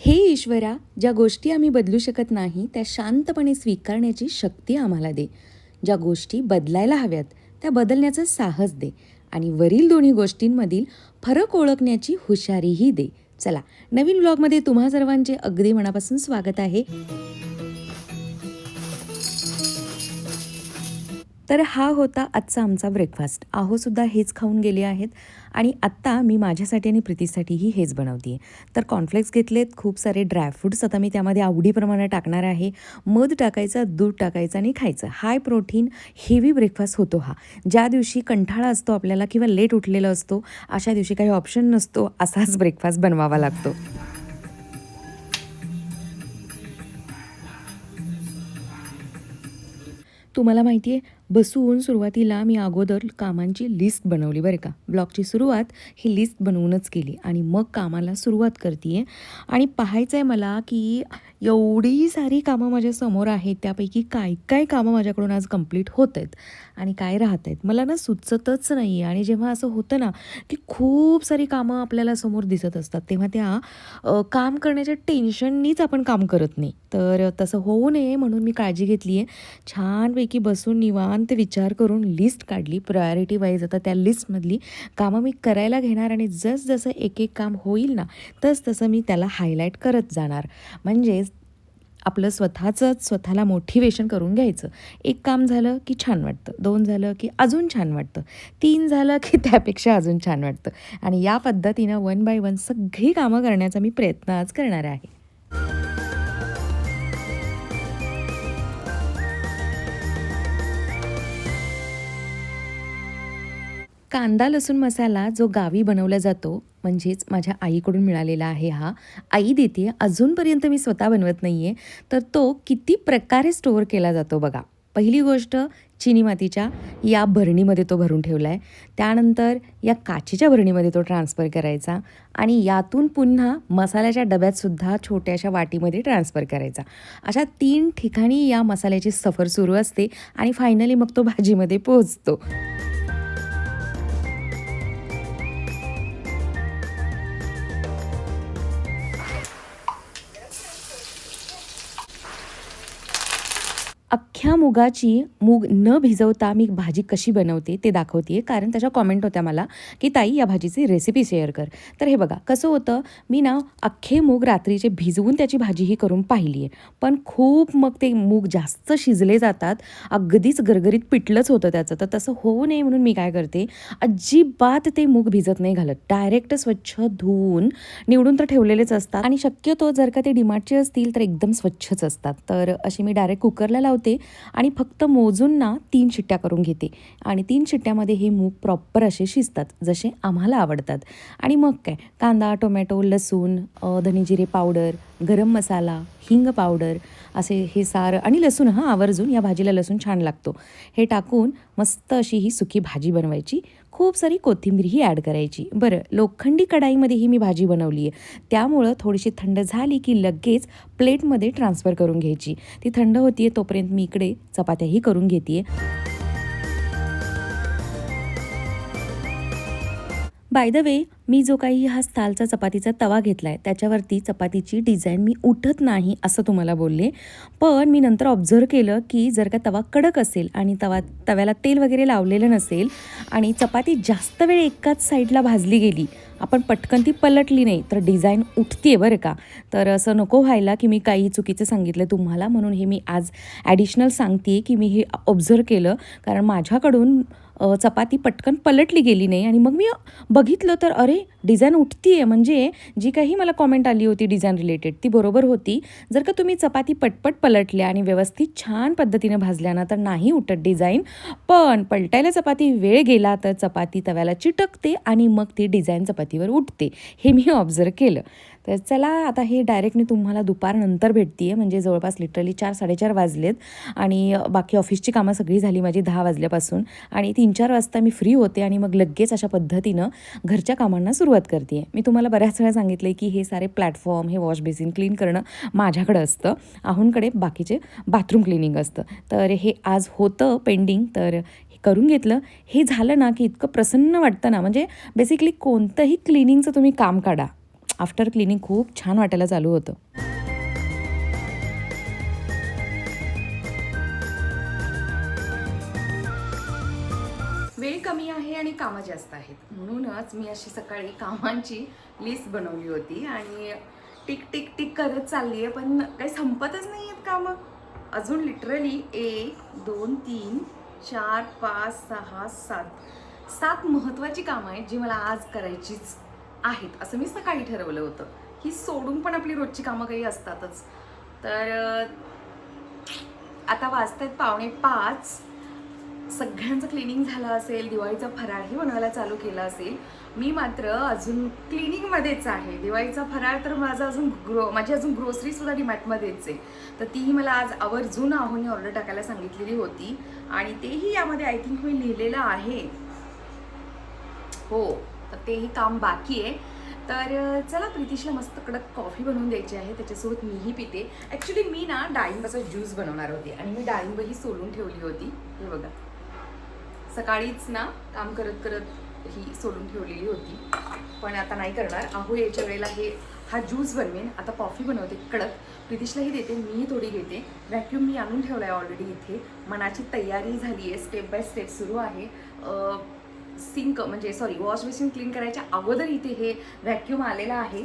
हे ईश्वरा ज्या गोष्टी आम्ही बदलू शकत नाही त्या शांतपणे स्वीकारण्याची शक्ती आम्हाला दे. ज्या गोष्टी बदलायला हव्यात त्या बदलण्याचं साहस दे आणि वरील दोन्ही गोष्टींमधील फरक ओळखण्याची हुशारीही दे. चला नवीन ब्लॉगमध्ये तुम्हा सर्वांचे अगदी मनापासून स्वागत आहे. तर हा होता आजचा आमचा ब्रेकफास्ट आहोसुद्धा हेच खाऊन गेले आहेत. आणि आत्ता मी माझ्यासाठी आणि प्रीतीसाठीही हेच बनवते तर कॉर्नफ्लेक्स घेतलेत खूप सारे ड्रायफ्रूट्स आता मी त्यामध्ये आवडीप्रमाणे टाकणार आहे. मध टाकायचं दूध टाकायचं आणि खायचं. हाय प्रोटीन हेवी ब्रेकफास्ट होतो हा. ज्या दिवशी कंठाळा असतो आपल्याला किंवा लेट उठलेला असतो अशा दिवशी काही ऑप्शन नसतो असाच ब्रेकफास्ट बनवावा लागतो. तुम्हाला माहिती आहे बसून सुरुवातीला मी अगोदर कामांची लिस्ट बनवली बरं का. ब्लॉगची सुरुवात ही लिस्ट बनवूनच केली आणि मग कामाला सुरुवात करते आहे आणि पाहायचं आहे मला की एवढी सारी कामं माझ्यासमोर आहेत त्यापैकी काय काय कामं माझ्याकडून आज कंप्लीट होत आहेत आणि काय राहत आहेत मला ना सुचतच नाही आहे आणि जेव्हा असं होतं ना की खूप सारी कामं आपल्याला समोर दिसत असतात तेव्हा त्या काम करण्याच्या टेन्शननीच आपण काम करत नाही. तर तसं होऊ नये म्हणून मी काळजी घेतली आहे छानपैकी बसून निवांत विचार करून लिस्ट काढली प्रायोरिटी वाईज आता त्या लिस्टमधली कामं मी करायला घेणार आणि जसजसं एक एक काम होईल ना तस तसं मी त्याला हायलाईट करत जाणार. म्हणजेच आपलं स्वतःचंच स्वतःला मोटिवेशन करून घ्यायचं. एक काम झालं की छान वाटतं दोन झालं की अजून छान वाटतं तीन झालं की त्यापेक्षा अजून छान वाटतं. आणि या पद्धतीनं वन बाय वन सगळी कामं करण्याचा मी प्रयत्न आज करणार आहे. कांदा लसूण मसाला जो गावी बनवला जातो म्हणजेच माझ्या आईकडून मिळालेला आहे हा आई देते अजूनपर्यंत मी स्वतः बनवत नाही आहे तर तो किती प्रकारे स्टोअर केला जातो बघा. पहिली गोष्ट चिनी मातीच्या या भरणीमध्ये तो भरून ठेवला आहे त्यानंतर या काचेच्या भरणीमध्ये तो ट्रान्सफर करायचा आणि यातून पुन्हा मसाल्याच्या डब्यातसुद्धा छोट्याशा वाटीमध्ये ट्रान्सफर करायचा. अशा तीन ठिकाणी या मसाल्याची सफर सुरू असते आणि फायनली मग तो भाजीमध्ये पोहोचतो. a अख्ख्या मुगाची मूग न भिजवता मी भाजी कशी बनवते ते दाखवते कारण त्याच्या कॉमेंट होत्या मला की ताई या भाजीची रेसिपी शेअर कर. तर हे बघा कसं होतं मी ना अख्खे मूग रात्रीचे भिजवून त्याची भाजीही करून पाहिली आहे पण खूप मग ते मूग जास्त शिजले जातात अगदीच गरगरीत पिठलंच होतं त्याचं. तर तसं होऊ नये म्हणून मी काय करते अजिबात ते मूग भिजत नाही घालत. डायरेक्ट स्वच्छ धुवून निवडून तर ठेवलेलेच असतात. आणि शक्यतो जर का ते डिमार्टचे असतील तर एकदम स्वच्छच असतात. तर अशी मी डायरेक्ट कुकरला लावते. आणि फक्त मोजून ना तीन शिट्ट्या करून घेते. आणि तीन शिट्ट्यामध्ये हे मूग प्रॉपर असे शिजतात जसे आम्हाला आवडतात. आणि मग काय? कांदा टोमॅटो लसूण धनेजिरे पावडर गरम मसाला हिंग पावडर असे हे सार आणि लसूण हां आवर्जून या भाजीला लसूण छान लागतो. हे टाकून मस्त अशी ही सुकी भाजी बनवायची. खूप सारी कोथिंबीरही ॲड करायची. बरं लोखंडी कढाईमध्ये ही मी भाजी बनवली आहे. त्यामुळं थोडीशी थंड झाली की लगेच प्लेटमध्ये ट्रान्सफर करून घ्यायची. ती थंड होती आहे तोपर्यंत मी इकडे चपात्याही करून घेते आहे बाय द वे मी जो काही हा स्थालचा चपातीचा तवा घेतला आहे त्याच्यावरती चपातीची डिझाईन मी उठत नाही असं तुम्हाला बोलले. पण मी नंतर ऑब्झर्व केलं की जर का तवा कडक असेल आणि तवा तव्याला तेल वगैरे लावलेलं नसेल आणि चपाती जास्त वेळ एकाच साईडला भाजली गेली आपण पटकन ती पलटली नाही तर डिझाईन उठते बरं का. तर असं नको व्हायला की मी काही चुकीचं सांगितलं तुम्हाला म्हणून हे मी आज ॲडिशनल सांगते की मी हे ऑब्झर्व केलं. कारण माझ्याकडून चपाती पटकन पलटली गेली नाही. आणि मग मी बघितलं तर अरे डिझाईन उठती आहे म्हणजे जी काही मला कॉमेंट आली होती डिझाईन रिलेटेड ती बरोबर होती. जर का तुम्ही चपाती पटपट पलटल्या आणि व्यवस्थित छान पद्धतीनं भाजल्या ना तर नाही उठत डिझाईन पण पलटायला चपाती वेळ गेला तर चपाती तव्याला चिटकते आणि मग ती डिझाईन चपातीवर उठते. हे मी ऑब्झर्व केलं. तर चला आता हे डायरेक्ट मी तुम्हाला दुपारनंतर भेटते आहे म्हणजे जवळपास लिटरली चार साडेचार वाजलेत आणि बाकी ऑफिसची कामं सगळी झाली माझी दहा वाजल्यापासून आणि तीन चार वाजता मी फ्री होते आणि मग लगेच अशा पद्धतीनं घरच्या कामांना सुरुवात करते आहे मी तुम्हाला बऱ्याच वेळा सांगितलं की हे सारे प्लॅटफॉर्म हे वॉश बेसिन क्लीन करणं माझ्याकडं असतं. आहूनकडे बाकीचे बाथरूम क्लिनिंग असतं. तर हे आज होतं पेंडिंग तर हे करून घेतलं. हे झालं ना की इतकं प्रसन्न वाटतं ना. म्हणजे बेसिकली कोणतंही क्लिनिंगचं तुम्ही काम काढा. आफ्टर क्लिनिंग खूप छान वाटायला चालू होतं. कामं जास्त आहेत. म्हणूनच मी अशी सकाळी कामांची लिस्ट बनवली होती आणि टिक टिक टिक करत चालली आहे पण काही संपतच नाही आहेत कामं. अजून लिटरली एक दोन तीन चार पाच सहा सात. सात महत्त्वाची कामं आहेत जी मला आज करायचीच आहेत असं मी सकाळी ठरवलं होतं. ही सोडून पण आपली रोजची कामं काही असतातच. तर आता आता वाजतायत पावणे पाच. सगळ्यांचं क्लिनिंग झालं असेल दिवाळीचा फराळही बनवायला चालू केला असेल. मी मात्र अजून क्लिनिंगमध्येच आहे. दिवाळीचा फराळ तर माझा अजून ग्रो माझी अजून ग्रोसरीसुद्धा डीमॅटमध्येच आहे. तर तीही मला आज आवर्जून आहोनी ऑर्डर टाकायला सांगितलेली होती आणि तेही यामध्ये आय थिंक मी लिहिलेलं आहे. हो तर तेही काम बाकी आहे. तर चला प्रितिशला मस्त कडक कॉफी बनवून द्यायची आहे. त्याच्यासोबत मीही पिते. ॲक्च्युली मी ना डाळिंबाचा ज्यूस बनवणार होते आणि मी डाळिंबही सोलून ठेवली होती. हे बघा. सकाळीच ना काम करत करत ही सोडून ठेवलेली होती. पण आता नाही करणार. अहो याच्या वेळेला हे हा ज्यूस बनवेन. आता कॉफी बनवते कडक. प्रितिशलाही देते मी थोडी घेते. व्हॅक्यूम मी आणून ठेवला आहे ऑलरेडी इथे. मनाची तयारी झाली आहे स्टेप बाय स्टेप सुरू आहे. सिंक म्हणजे सॉरी वॉश बेसिन क्लीन करायच्या अगोदर इथे हे व्हॅक्यूम आलेलं आहे.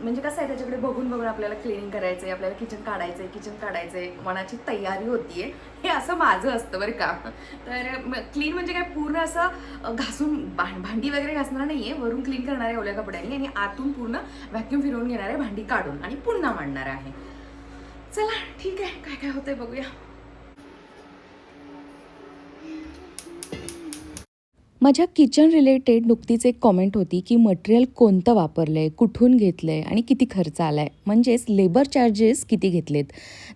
म्हणजे कसं आहे त्याच्याकडे बघून बघून आपल्याला क्लिनिंग करायचं आहे आपल्याला किचन काढायचं आहे किचन काढायचं आहे मनाची तयारी होतीये. हे असं माझं असतं बरं का. तर क्लीन म्हणजे काय पूर्ण असं घासून भां भांडी वगैरे घासणार नाही आहे वरून क्लीन करणार आहे ओल्या कपड्यांनी आणि आतून पूर्ण व्हॅक्यूम फिरवून घेणार आहे भांडी काढून आणि पुन्हा मांडणार आहे. चला ठीक आहे काय काय होतंय बघूया. माझ्या किचन रिलेटेड नुकतीच एक कॉमेंट होती की मटेरियल कोणतं वापरलं आहे कुठून घेतलं आहे आणि किती खर्च आला आहे म्हणजेच लेबर चार्जेस किती घेतलेत.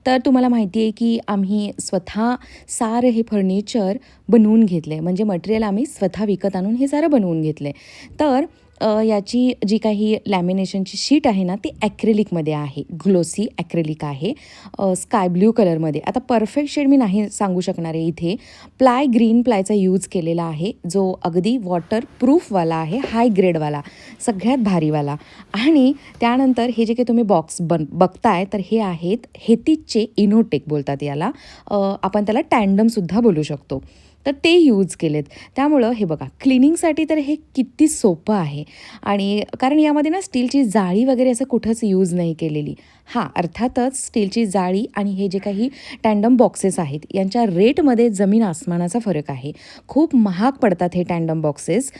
तर तुम्हाला माहिती आहे की आम्ही स्वतः सारं हे फर्निचर बनवून घेतलं आहे म्हणजे मटेरियल आम्ही स्वतः विकत आणून हे सारं बनवून घेतलं आहे तर याची जी काही लॅमिनेशनची शीट आहे ना ती ॲक्रेलिकमध्ये आहे. ग्लोसी ॲक्रेलिक आहे. स्काय ब्ल्यू कलरमध्ये आता परफेक्ट शेड मी नाही सांगू शकणार आहे इथे. प्लाय ग्रीन प्लायचा यूज केलेला आहे जो अगदी वॉटर प्रूफवाला आहे हाय ग्रेडवाला सगळ्यात भारीवाला. आणि त्यानंतर हे जे काही तुम्ही बॉक्स बन बघताय तर हे आहेत हेतीचे इनोटेक बोलतात याला. आपण त्याला टँडमसुद्धा बोलू शकतो. तर ते यूज केलेत. त्यामुळं हे बघा क्लिनिंगसाठी तर हे किती सोपं आहे. आणि कारण यामध्ये ना स्टीलची जाळी वगैरे असं कुठंच यूज नाही केलेली. हां अर्थातच स्टीलची जाळी आणि हे जे काही टँडम बॉक्सेस आहेत यांच्या रेटमध्ये जमीन आसमानाचा फरक आहे. खूप महाग पडतात हे टँडम बॉक्सेस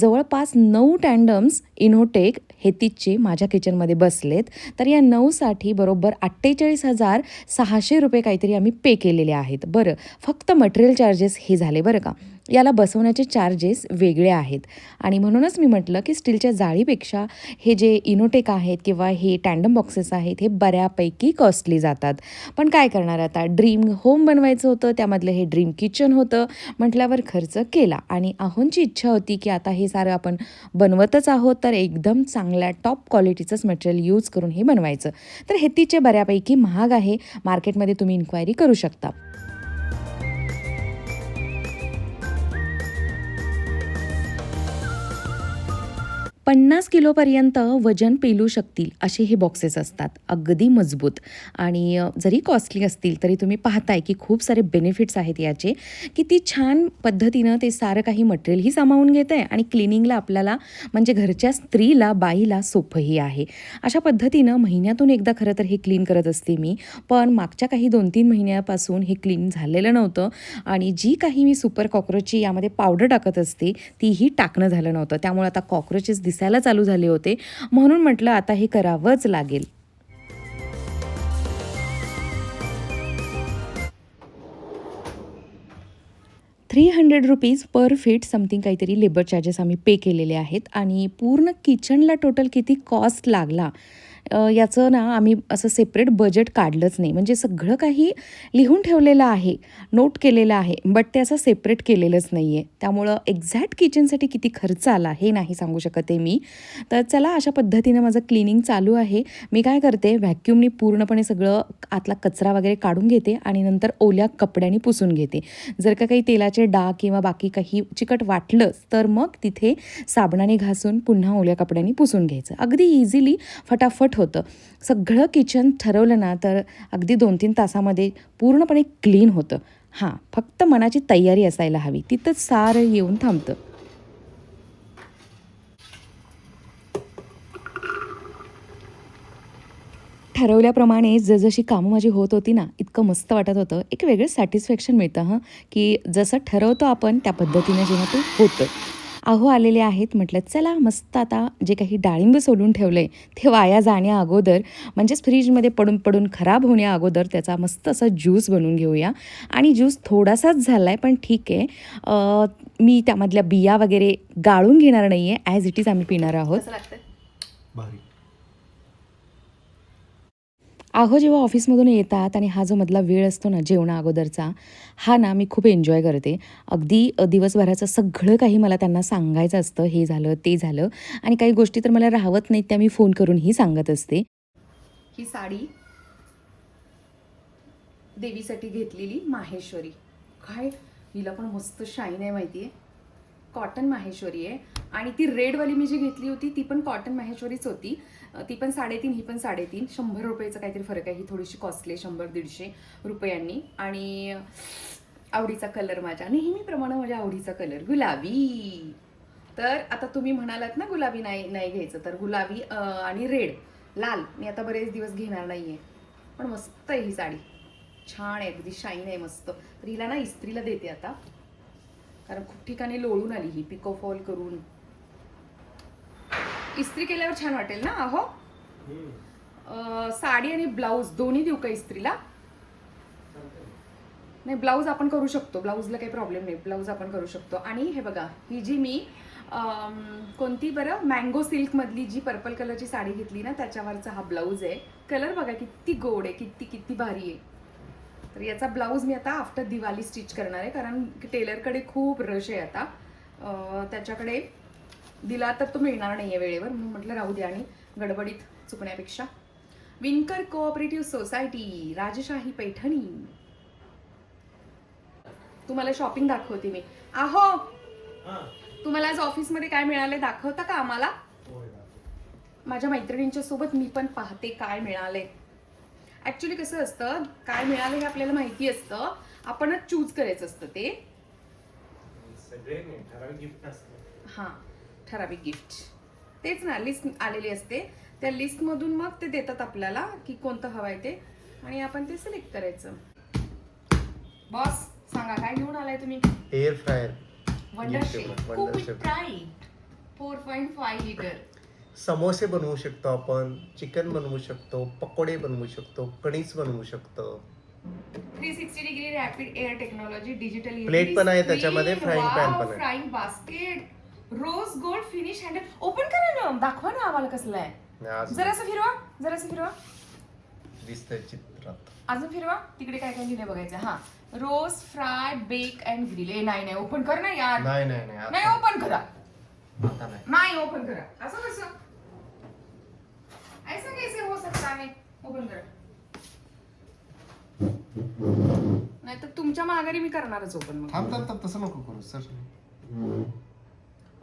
जवळपास नऊ टँडम्स इनोटेक हे हेतीजचे माझ्या किचनमध्ये बसलेत. तर या नऊसाठी बरोबर अठ्ठेचाळीस हजार सहाशे रुपये काहीतरी आम्ही पे केलेले आहेत. बरं फक्त मटेरियल चार्जेस हे झाले बरं का? याला बसवण्याचे चार्जेस वेगळे आहेत. आणि म्हणूनच मी म्हटलं की स्टीलच्या जाळीपेक्षा हे जे इनोटेक आहेत किंवा हे टँडम बॉक्सेस आहेत हे बऱ्यापैकी कॉस्टली जातात. पण काय करणार आता? ड्रीम होम बनवायचं होतं त्यामधलं हे ड्रीम किचन होतं. म्हटल्यावर खर्च केला. आणि अहोंची इच्छा होती की आता हे सारं आपण बनवतच आहोत तर एकदम चांगल्या टॉप क्वालिटीचंच मटेरियल यूज करून हे बनवायचं. तर हेतीचे बऱ्यापैकी महाग आहे. मार्केटमध्ये तुम्ही इन्क्वायरी करू शकता. पन्नास किलोपर्यंत वजन पेलू शकतील असे हे बॉक्सेस असतात. अगदी मजबूत. आणि जरी कॉस्टली असतील तरी तुम्ही पाहताय की खूप सारे बेनिफिट्स आहेत याचे किती छान पद्धतीनं ते सारं काही मटेरियलही सामावून घेत आहे आणि क्लिनिंगला आपल्याला म्हणजे घरच्या स्त्रीला बाईला सोपंही आहे. अशा पद्धतीनं महिन्यातून एकदा खरं तर हे क्लीन करत असते मी. पण मागच्या काही दोन तीन महिन्यापासून हे क्लीन झालेलं नव्हतं. आणि जी काही मी सुपर कॉक्रोचची यामध्ये पावडर टाकत असते तीही टाकणं झालं नव्हतं. त्यामुळे आता कॉक्रोचेस दिसायला चालू झाले होते. म्हणून म्हटलं आता हे करावंच लागेल. Three hundred rupees per feet something काहीतरी लेबर चार्जेस आम्ही पे केलेले आहेत. आणि पूर्ण किचनला टोटल किती कॉस्ट लागला? याचं ना आम्ही असं सेपरेट बजेट काढलंच नाही. म्हणजे सगळं काही लिहून ठेवलेलं आहे नोट केलेलं आहे बट ते असं सेपरेट केलेलंच नाही आहे त्यामुळं एक्झॅक्ट किचनसाठी किती खर्च आला हे नाही सांगू शकत आहे मी. तर चला अशा पद्धतीनं माझं क्लिनिंग चालू आहे. मी काय करते व्हॅक्यूमनी पूर्णपणे सगळं आतला कचरा वगैरे काढून घेते आणि नंतर ओल्या कपड्याने पुसून घेते. जर का काही तेलाचे डाग किंवा बाकी काही चिकट वाटलंच तर मग तिथे साबणाने घासून पुन्हा ओल्या कपड्यांनी पुसून घ्यायचं. अगदी इझिली फटाफट होतं. सगळं किचन ठरवलं ना तर अगदी दोन तीन तासामध्ये पूर्णपणे क्लीन होतं. हां फक्त मनाची तयारी असायला हवी. तिथंच सारं येऊन थांबतं. ठरवल्याप्रमाणे जसजशी कामं माझी होत होती ना इतकं मस्त वाटत होतं. एक वेगळं सॅटिस्फॅक्शन मिळतं हं की जसं ठरवतो आपण त्या पद्धतीने जेव्हा ते होतं. अहो आलेले आहेत. म्हटलं चला मस्त आता जे काही डाळिंब सोलून ठेवलं आहे ते वाया जाण्या अगोदर म्हणजेच फ्रीजमध्ये पडून पडून खराब होण्या अगोदर त्याचा मस्त असा ज्यूस बनवून घेऊया. आणि ज्यूस थोडासाच झाला आहे पण ठीक आहे. अं, मी त्यामधल्या बिया वगैरे गाळून घेणार नाही आहे ॲज इट इज आम्ही पिणार आहोत. अहो जेव्हा ऑफिसमधून येतात आणि हा जो मधला वेळ असतो ना जेवणा अगोदरचा हा ना मी खूप एन्जॉय करते. अगदी दिवसभराचं सगळं काही मला त्यांना सांगायचं असतं हे झालं ते झालं. आणि काही गोष्टी तर मला राहत नाहीत त्या मी फोन करूनही सांगत असते. ही साडी देवीसाठी घेतलेली माहेश्वरी. काय हिला पण मस्त शाईन आहे माहिती आहे कॉटन माहेश्वरी आहे. आणि ती रेडवाली मी जी घेतली होती ती पण कॉटन माहेश्वरीच होती. ती पण साडेतीन ही पण साडेतीन. शंभर रुपयेचं काहीतरी फरक आहे. ही थोडीशी कॉस्टली शंभर दीडशे रुपयांनी. आणि आवडीचा कलर माझ्या नेहमीप्रमाणे माझ्या आवडीचा कलर गुलाबी. तर आता तुम्ही म्हणालात ना गुलाबी नाही नाही घ्यायचं. तर गुलाबी आणि रेड लाल. मी आता बरेच दिवस घेणार नाही आहे पण मस्त आहे ही साडी. छान आहे. अगदी शाईन आहे मस्त. तर हिला ना इस्त्रीला देते आता. कारण खूप ठिकाणी लोळून आली ही पिको फॉल करून. इस्त्री केल्यावर छान वाटेल ना अहो? साडी आणि ब्लाऊज दोन्ही देऊ का इस्त्रीला? नाही ब्लाऊज आपण करू शकतो. ब्लाऊजला काही प्रॉब्लेम नाही. ब्लाऊज आपण करू शकतो. आणि हे बघा ही जी मी कोणती बरं? मँगो सिल्क मधली जी पर्पल कलरची साडी घेतली ना त्याच्यावरचा हा ब्लाऊज आहे. कलर बघा किती गोड आहे किती किती भारी आहे. तर याचा ब्लाऊज मी आता आफ्टर दिवाळी स्टिच करणार आहे कारण टेलरकडे खूप रश आहे आता. त्याच्याकडे दिला तर तो मिळणार नाही आहे वेळेवर म्हणून म्हटलं राहू द्या आणि गडबडीत चुकण्यापेक्षा. विनकर कोऑपरेटिव्ह सोसायटी राजशाही पैठणी. तुम्हाला शॉपिंग दाखवते मी. आहो! तुम्हाला आज ऑफिसमध्ये काय मिळाले दाखवता का आम्हाला? माझ्या मैत्रिणींच्या सोबत मी पण पाहते काय मिळाले ऍक्च्युली कसं असतं काय मिळालं हे आपल्याला माहिती असतं. आपणच चूज करायचं असतं ते. सगळे नाही ठराविक गिफ्ट असतं हां ठराविक गिफ्ट तेच ना लिस्ट आलेली असते. त्या लिस्टमधून मग ते देतात आपल्याला की कोणतं हवं आहे ते. आणि आपण ते सिलेक्ट करायचं. बॉस सांगा काय घेऊन आलाय तुम्ही? एअर फ्रायर वंडर Gift शेक आहे, खूप. प्राईट फोर पॉईंट फाय लिटर समोसे बनवू शकतो आपण चिकन बनवू शकतो पकोडे बनवू शकतो कणीस बनवू शकतो. Three sixty degree rapid air technology digital Plate पण आहे त्याच्यामध्ये, frying pan पण आहे. Frying basket rose gold finish handle open करा ना दाखवा ना आम्हाला कसलं आहे. आज जरासं फिरवा जरासं फिरवा. दिसतंय चित्रात. अजून फिरवा तिकडे काय काय लिहिलंय बघायचं हा rose fry bake and grill नाही नाही ओपन कर ना यार. नाही नाही नाही नाही आता ओपन करा. आता नाही. नाही ओपन करा. असं कसं? ऐसा कैसे हो सकता है? ओपन करा नाही तर तुमच्या माघारी मी करणारच ओपन मग. थांब थांब थांब तसं नको करू सर.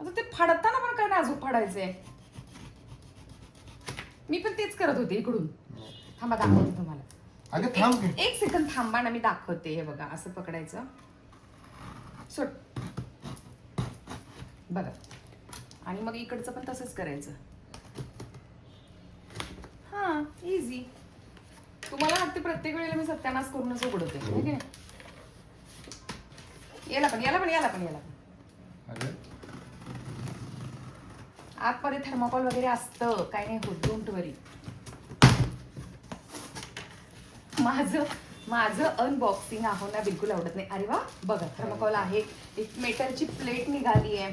आता ते फाडताना पण काय नाजूक फाडायचंय? मी पण तेच करत होते इकडून. थांबा दाखवते तुम्हाला. अगं थांब एक- एक सेकंद थांबा ना मी दाखवते हे बघा असं पकडायचं. सोड. बघा. आणि मग इकडचं पण तसंच करायचं. हा इझी तुम्हाला वाटते प्रत्येक वेळेला मी सत्यानाश करूनच उघडते है की नाही याला पण याला पण याला पण याला अगं. आतमध्ये थर्माकोल वगैरे असतं काय नाही होत डोंट वरी माझं माझं अनबॉक्सिंग आहो ना बिलकुल आवडत नाही. अरे वा बघा थर्माकोल आहे. एक मेटलची प्लेट निघाली आहे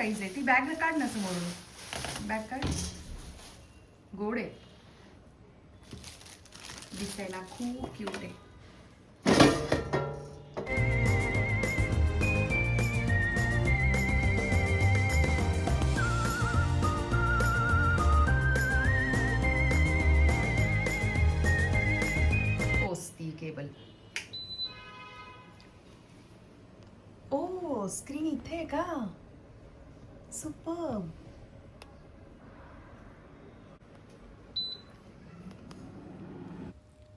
समथिंग आहे. ती बॅग काढ ना समोरून. बॅग काढ. गोड आहे. दिसायला खूप क्यूट आहे. केबल ओ स्क्रीन इथे आहे का? Superb.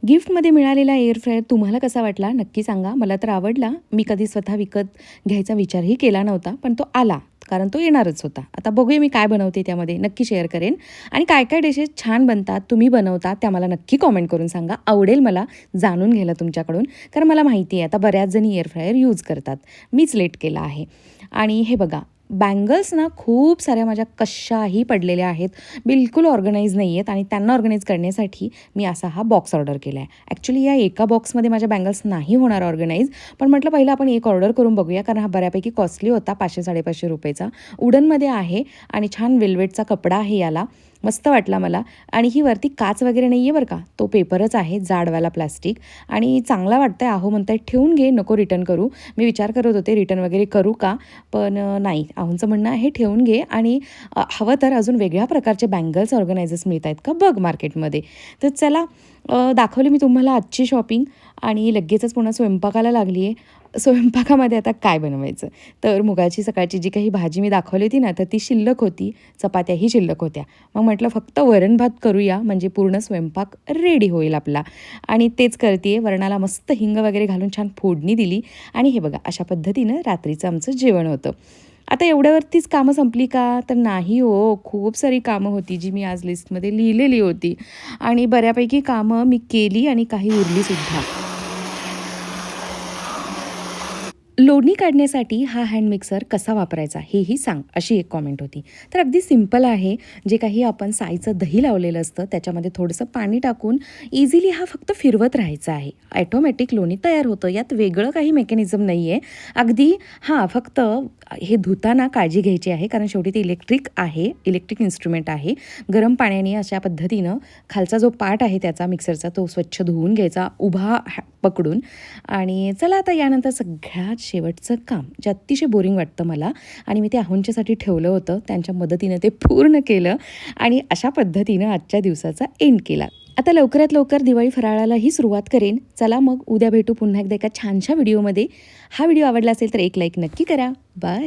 गिफ्टमध्ये मिळालेला एअर फ्रायर तुम्हाला कसा वाटला? नक्की सांगा. मला तर आवडला. मी कधी स्वतः विकत घ्यायचा विचारही केला नव्हता पण तो आला कारण तो येणारच होता. आता बघूया मी काय बनवते त्यामध्ये. नक्की शेअर करेन. आणि काय काय डिशेस छान बनतात तुम्ही बनवता त्या मला नक्की कॉमेंट करून सांगा. आवडेल मला जाणून घ्यायला तुमच्याकडून कारण मला माहिती आहे आता बऱ्याच जणी एअर फ्रायर यूज करतात. मीच लेट केला आहे. आणि हे बघा बँगल्स ना खूप साऱ्या माझ्या कशाही पडलेल्या आहेत. बिलकुल ऑर्गनाईज नाही आहेत आणि त्यांना ऑर्गनाईज करण्यासाठी मी असा हा बॉक्स ऑर्डर केला आहे ॲक्च्युली या एका बॉक्समध्ये माझ्या बँगल्स नाही होणार ऑर्गनाईज पण म्हटलं पहिलं आपण एक ऑर्डर करून बघूया कारण हा बऱ्यापैकी कॉस्टली होता पाचशे साडेपाचशे रुपयेचा. उडनमध्ये आहे आणि छान वेल्वेटचा कपडा आहे याला. मस्त वाटला मला. आणि ही वरती काच वगैरे नाही आहे बरं का. तो पेपरच आहे जाडवाला प्लास्टिक. आणि चांगला वाटतंय आहो म्हणताय ठेवून घे नको रिटर्न करू. मी विचार करत होते रिटर्न वगैरे करू का? पण नाही. आहोंचं म्हणणं आहे ठेवून घे. आणि हवं तर अजून वेगळ्या प्रकारचे बँगल्स ऑर्गनायझर्स मिळत आहेत का? बघ मार्केटमध्ये तर चला दाखवली मी तुम्हाला आजची शॉपिंग आणि लगेचच पुन्हा स्वयंपाकाला लागली आहे स्वयंपाकामध्ये आता काय बनवायचं? तर मुगाची सकाळची जी काही भाजी मी दाखवली होती ना तर ती शिल्लक होती. चपात्याही शिल्लक होत्या. मग म्हटलं फक्त वरण भात करूया म्हणजे पूर्ण स्वयंपाक रेडी होईल आपला. आणि तेच करते वरणाला मस्त हिंग वगैरे घालून छान फोडणी दिली. आणि हे बघा अशा पद्धतीनं रात्रीचं आमचं जेवण होतं. आता एवढ्यावरतीच कामं संपली का? तर नाही हो. खूप सारी कामं होती जी मी आज लिस्टमध्ये लिहिलेली होती. आणि बऱ्यापैकी कामं मी केली आणि काही उरलीसुद्धा लोणी काढण्यासाठी हा हँड मिक्सर कसा वापरायचा हेही सांग अशी एक कॉमेंट होती. तर अगदी सिंपल आहे जे काही आपण साईचं दही लावलेलं असतं त्याच्यामध्ये थोडंसं पाणी टाकून इझिली हा फक्त फिरवत राहायचा आहे. ॲटोमॅटिक लोणी तयार होतं यात वेगळं काही मेकॅनिझम नाही आहे अगदी हां फक्त हे धुताना काळजी घ्यायची आहे कारण शेवटी ते इलेक्ट्रिक आहे इलेक्ट्रिक इन्स्ट्रुमेंट आहे. गरम पाण्याने अशा पद्धतीनं खालचा जो पार्ट आहे त्याचा मिक्सरचा तो स्वच्छ धुवून घ्यायचा उभा हॅ- पकडून. आणि चला आता यानंतर सगळ्यात शेवटचं काम जे अतिशय बोरिंग वाटतं मला आणि मी ते आहुंच्यासाठी ठेवलं होतं त्यांच्या मदतीनं ते पूर्ण केलं आणि अशा पद्धतीनं आजच्या दिवसाचा एंड केला. आता लवकरात लवकर दिवाळी फराळालाही सुरुवात करेन. चला मग उद्या भेटू पुन्हा एकदा एका छानशा व्हिडिओमध्ये हा व्हिडिओ आवडला असेल तर एक लाईक नक्की करा. बाय